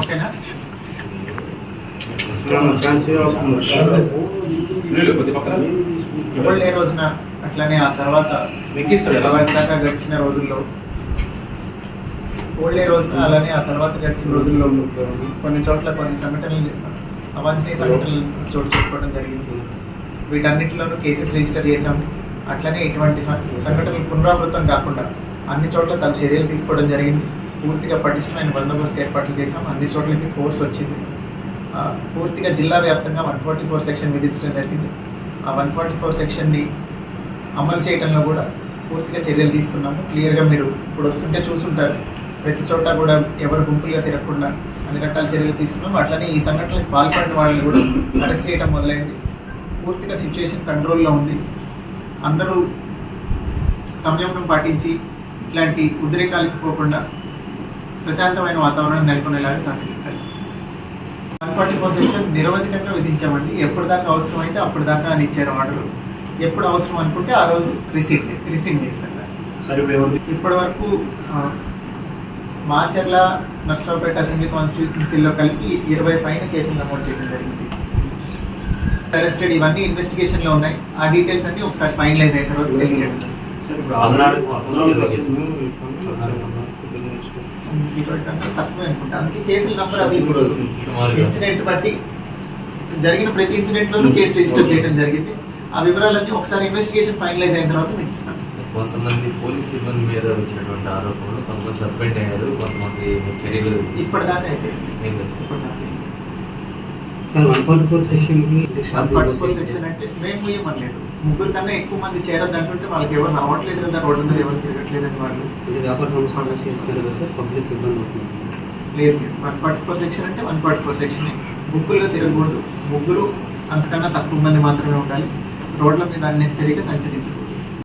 ఓకేనా? ఇవాళ రోజున అట్లనే ఆ తర్వాత దాకా గడిచిన రోజుల్లో. ఓల్డే రోజున అలానే ఆ తర్వాత గడిచిన రోజుల్లో కొన్ని చోట్ల కొన్ని సంఘటనలు అవాంఛనీయ సంఘటనలు చోటు చేసుకోవడం జరిగింది. వీటన్నిటిలోనూ కేసెస్ రిజిస్టర్ చేశాం. అట్లనే ఇటువంటి సంఘటనలు పునరావృతం కాకుండా అన్ని చోట్ల తగు చర్యలు తీసుకోవడం జరిగింది. పూర్తిగా పటిష్టమైన బందోబస్తు ఏర్పాట్లు చేశాం. అన్ని చోట్లకి ఫోర్స్ వచ్చింది. పూర్తిగా జిల్లా వ్యాప్తంగా వన్ ఫార్టీ ఫోర్ సెక్షన్ విధించడం జరిగింది. ఆ వన్ ఫార్టీ ఫోర్ సెక్షన్ని అమలు చేయడంలో కూడా పూర్తిగా చర్యలు తీసుకున్నాము. క్లియర్గా మీరు ఇప్పుడు వస్తుంటే చూసుంటారు. ప్రతి చోట కూడా ఎవరు గుంపులుగా తిరగకుండా అన్ని రకాల చర్యలు తీసుకున్నాము. అట్లనే ఈ సంఘటనలకు పాల్పడిన వాళ్ళని కూడా అరెస్ట్ చేయడం మొదలైంది. పూర్తిగా సిచ్యువేషన్ కంట్రోల్లో ఉంది. అందరూ సంయమనం పాటించి ఇట్లాంటి ఉద్రేకాలకు పోకుండా ప్రశాంతమైన వాతావరణం నెలకొనేలాగా సహకరించాలి. వన్ ఫార్టీ ఫోర్ సెక్షన్ నిరవధికంగా విధించామండి. ఎప్పుడు దాకా అవసరం అయితే అప్పుడు దాకా అని ఇచ్చారు ఆర్డర్. ఎప్పుడు అవసరం అనుకుంటే ఆ రోజు రిసీవ్ రిసీవ్ చేస్తారు ఇప్పటి వరకు మాచర్ల నర్సరావుపేట అసెంబ్లీ కాన్స్టిట్యూన్సీలో కలిపి ఇరవై పైన కేసులు నమోదు చేయడం జరిగింది. అరెస్టెడ్ ఇవన్నీ ఇన్వెస్టిగేషన్లో ఉన్నాయి. ఆ డీటెయిల్స్ అన్ని ఒకసారి ఫైనలైజ్ అయిన తర్వాత తెలియజేయడం పల్నాడు. ఇన్సిడెంట్ బట్టి జరిగిన ప్రతి ఇన్సిడెంట్ లోనూ కేసు రిజిస్టర్ చేయడం జరిగింది. ఆ వివరాలన్నీ ఒకసారి ఇన్వెస్టిగేషన్ ఫైనలైజ్ అయిన తర్వాత మీకు ఇస్తాం. కొంతమంది పోలీస్ సిబ్బంది మీద వచ్చినటువంటి ఆరోపణలు కొంతమంది సస్పెండ్ అయ్యారు కొంతమంది చర్యలు ఇప్పటిదాకా అయితే. ఇప్పటిదాకా sir one forty four section one forty four section అంటే మేము ముగ్గురు కన్నా ఎక్కువ మంది చేరద్దు అంటుంటే వాళ్ళకి ఎవరు రావట్లేదు కదా రోడ్డు మీద ఎవరు తిరగట్లేదు అని వాళ్ళు. ఇది వ్యాపార సంస్థలు చేస్తారు కదా సార్ పబ్లిక్ ఇబ్బంది అవుతుంది. లేదు లేదు. వన్ ఫార్టీ ఫోర్ సెక్షన్ అంటే వన్ ఫార్టీ ఫోర్ సెక్షన్ ముగ్గురులో తిరగకూడదు. ముగ్గురు అంతకన్నా తక్కువ మంది మాత్రమే ఉండాలి. రోడ్ల మీద అన్నెసరీగా సంచరించకూడదు.